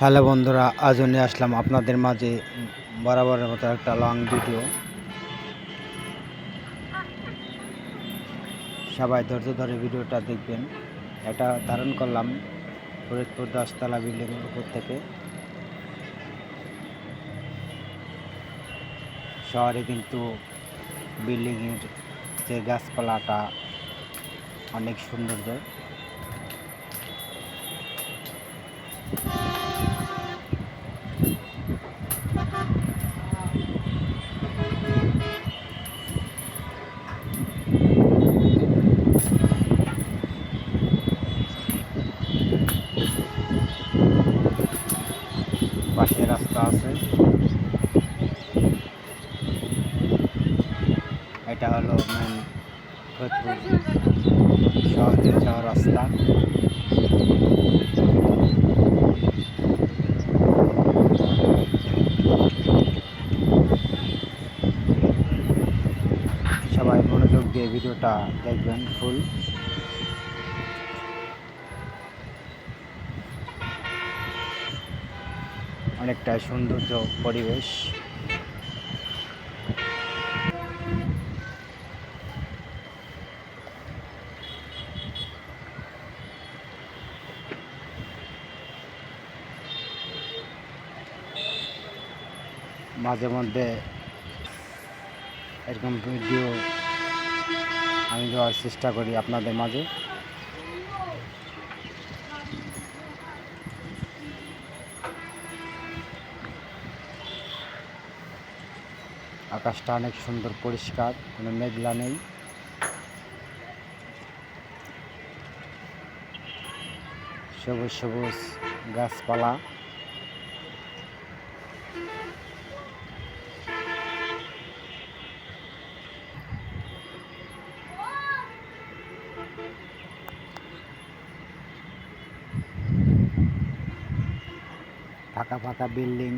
Hello বন্ধুরা আজও নিয়ে আসলাম আপনাদের মাঝে বরাবরের মতো একটা লং ভিডিও সবাই ধৈর্য ধরে ভিডিওটা দেখবেন। এটা ধারণ করলাম ফরিদপুর দশতলা বিল্ডিংয়ের উপর থেকে। শহরে কিন্তু বিল্ডিংয়ের যে গাছপালাটা অনেক সৌন্দর্য। পাশে রাস্তা আছে। এটা হলো মেন শহরে যাওয়ার রাস্তা। সবাই মনোযোগ দিয়ে ভিডিওটা দেখবেন ফুল অনেকটা সৌন্দর্য পরিবেশ। মাঝে মধ্যে এরকম ভিডিও আমি দেওয়ার চেষ্টা করি আপনাদের মাঝে। আকাশটা অনেক সুন্দর পরিষ্কার কোনো মেঘলা নেই। সবুজ সবুজ গাছপালা। ফাঁকা ফাঁকা বিল্ডিং।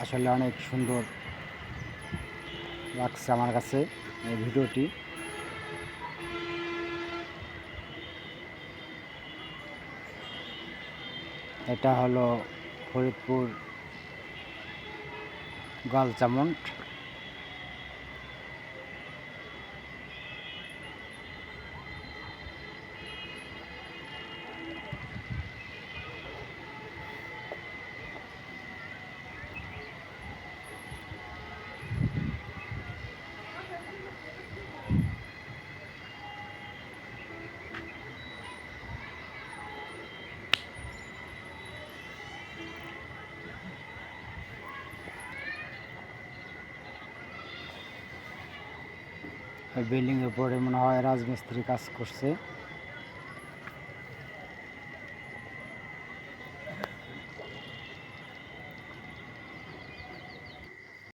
আসলে অনেক সুন্দর লাগছে আমার কাছে এই ভিডিওটি। এটা হলো ফরিদপুর গলচামন্ট বিল্ডিং এর উপরে মনে হয় রাজমিস্ত্রি কাজ করছে।